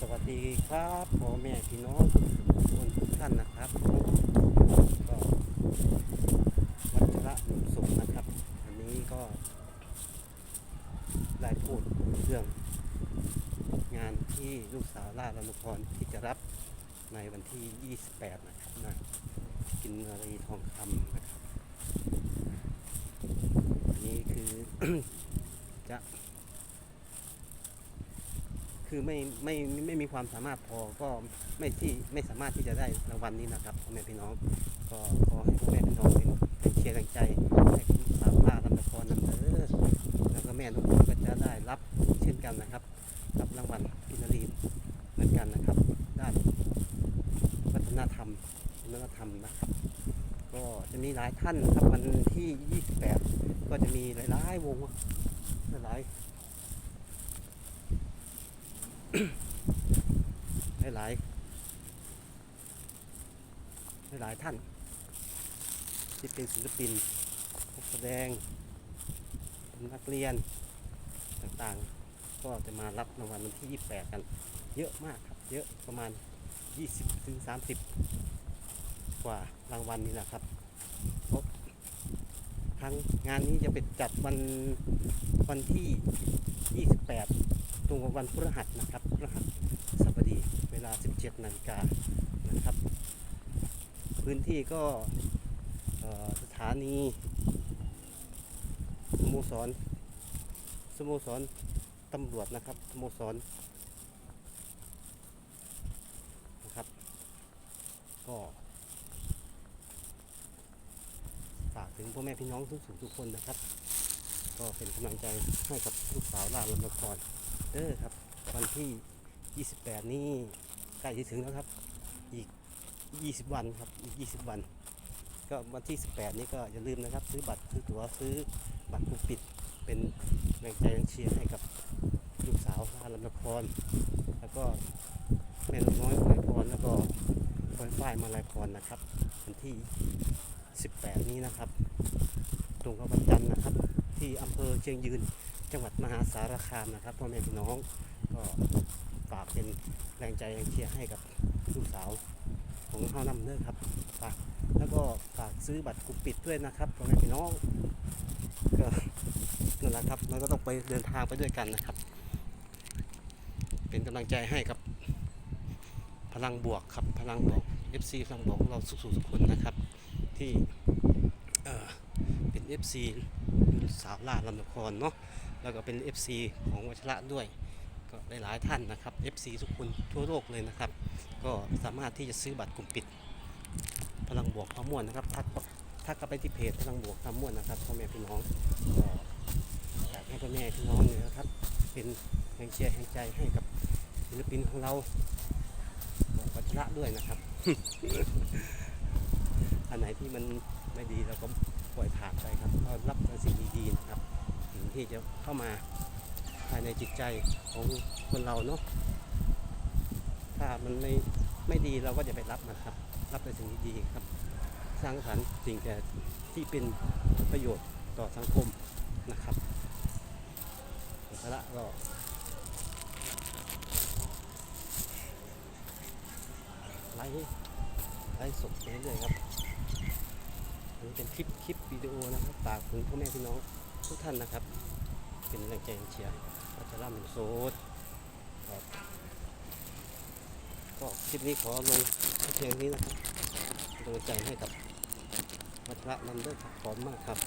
สวัสดีครับพ่อแม่พี่น้องทุกคนทุกท่านนะครับก็วัชระหนุนสุขนะครับ อันนี้ก็ได้พูดเรื่อง งานที่ลูกสาวล่าลนุพรที่จะรับในวันที่ 28 นะครับนะกินนารีทองคำนะครับอันนี้คือจะ คือไม่ไม่ไม่มีความสามารถพอก็ไม่ที่ไม่สามารถที่จะได้รางวัลนี้นะครับพ่อแม่พี่น้อง ก็ขอให้พ่อแม่พี่น้องเป็นเป็นเชียร์แรงใจให้สาวล่าลำตะครนำเด้อแล้วก็แม่นุ๊กก็จะได้รับเช่นกันนะครับ รับรางวัลกินรีนเหมือนกันนะครับ ด้านวัฒนธรรมวัฒนธรรมนะครับ ก็จะมีหลายท่านครับวันที่ 28 ก็จะมีหลายๆวงหลาย ๆหลายหลายท่าน ที่เป็นศิลปินนักแสดงเป็นนักเรียนต่างๆ ก็จะมารับรางวัลวันที่ 28 กัน เยอะมากครับ เยอะประมาณ 20ถึง30 กว่ารางวัลนี่แหละครับครั้งงานนี้จะเป็นจัดวันวันที่ 28 รงกับวันพฤหัสนะครับพฤหัสสบดีเวลา 17นาฬิกานะครับ พื้นที่ก็สถานีสโมสรสโมสรตำรวจนะครับสโมสรนะครับ ก็ฝากถึงพ่อแม่พี่น้องทุกสูงทุกคนนะครับ ก็เป็นกำลังใจให้กับลูกสาวลาลำละคร เด้อครับ วันที่ 28 นี่ใกล้จะถึงแล้วครับ อีก 20 วันครับ อีก 20 วัน ก็วันที่ 18 นี่ก็อย่าลืมนะครับ ซื้อบัตรซื้อตั๋วซื้อบัตรผูกปิด เป็นแรงใจแรงเชียร์ให้กับลูกสาวลาลำละครแล้วก็แม่นกน้อยมาลายพรแล้วก็ปอยฝ้ายมาลายพรนะครับ วันที่ 18 นี้นะครับ ตรงกับวันจันทร์นะครับ ที่อำเภอเชียงยืน จังหวัดมหาสารคามนะครับพ่อแม่พี่น้องก็ฝากเป็นแรงใจแรงเชียร์ให้กับลูกสาวของเฮาวนำเด้อครับฝากแล้วก็ฝากซื้อบัตรกลุ่มปิดด้วยนะครับพ่อแม่พี่น้องก็นั่นแหละครับเราก็ต้องไปเดินทางไปด้วยกันนะครับ เป็นกำลังใจให้กับพลังบวกครับพลังบวก FC พลังบวกของเราสุขๆทุกคนนะครับที่ เป็น FC สาวล่าลำนครเนาะแล้วก็เป็น FC ของวัชระด้วย ก็หลายๆท่านนะครับ FC ทุกคนทั่วโลกเลยนะครับ ก็สามารถที่จะซื้อบัตรกลุ่มปิด พลังบวกพาม่วนนะครับทักทักเข้าไปที่เพจพลังบวกพาม่วนนะครับพ่อแม่พี่น้องก็อยากให้พ่อแม่พี่น้องเนี่ยนะครับ เป็นแรงเชียร์แรงใจให้กับศิลปินของเราบอกวัชระด้วยนะครับ อันไหนที่มันไม่ดีเราก็ปล่อยผ่านไปครับ ก็รับแต่สิ่งดีๆนะครับสิ่งที่จะเข้ามาภายในจิตใจของคนเราเนาะถ้ามันไม่ไม่ดีเราก็จะไปรับมันครับ รับแต่สิ่งดีๆครับ สร้างสรรค์สิ่งแต่ที่เป็นประโยชน์ต่อสังคมนะครับสาระก็ไลฟ์ไลฟ์สดไปเรื่อยครับ นี้เป็นคลิปคลิปวิดีโอนะครับฝากถึงพ่อแม่พี่น้องทุกท่านนะครับ เป็นแรงใจเชียร์วัชระหนึ่งโซดครับก็คลิปนี้ขอลงเพียงนี้นะครับโดยใจให้กับวัชระนันเดอร์ครับขอบคุณมากครับ